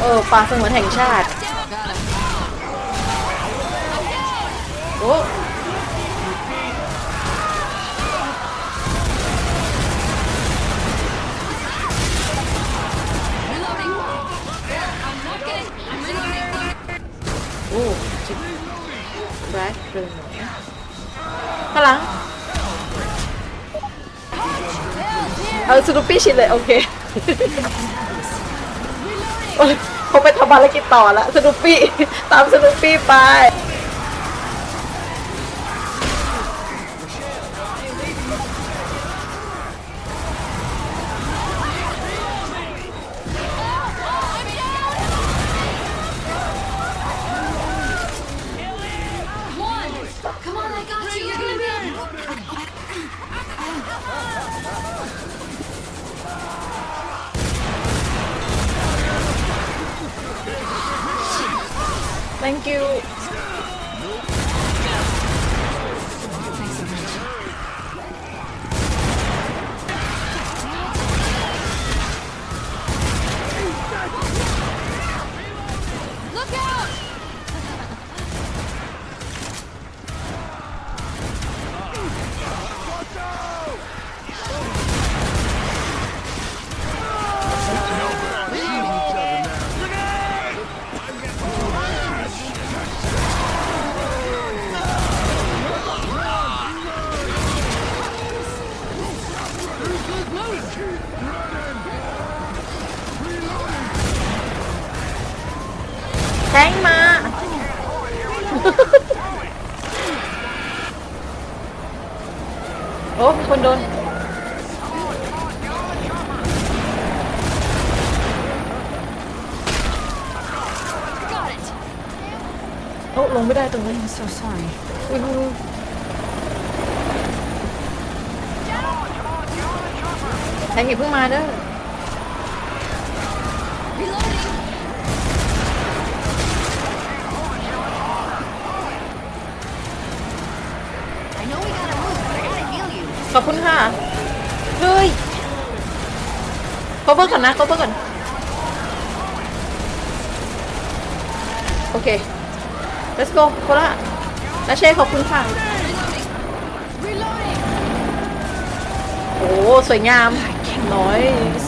เออป่าสงวนแห่งชาติ โอ้โอ้จิบแบล็คเดินหน่อยข้างหลังเอาสนุปปี้ชินเลย โอเค เขาไปทำภารกิจต่อละสนุปปี้ ตามสนุปปี้ไป thank you Look out! แทงมา โอ้มีคนโดน Got it. โอ้ลงไม่ได้ตรงนี้ I'm so sorry. อุ้ยอุ้ยอุ้ย แทงเก็บเพิ่งมาเด้อขอบคุณค่ะ เฮ้ยก็เพิ่งก่อนนะก็เพิ่งก่อน โอเค let's go โคละนาเช่ขอบคุณค่ะ โอ้ สวยงาม Nice.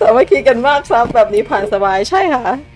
สามัคคีกันมากครับแบบนี้ผ่านสบายใช่ค่ะ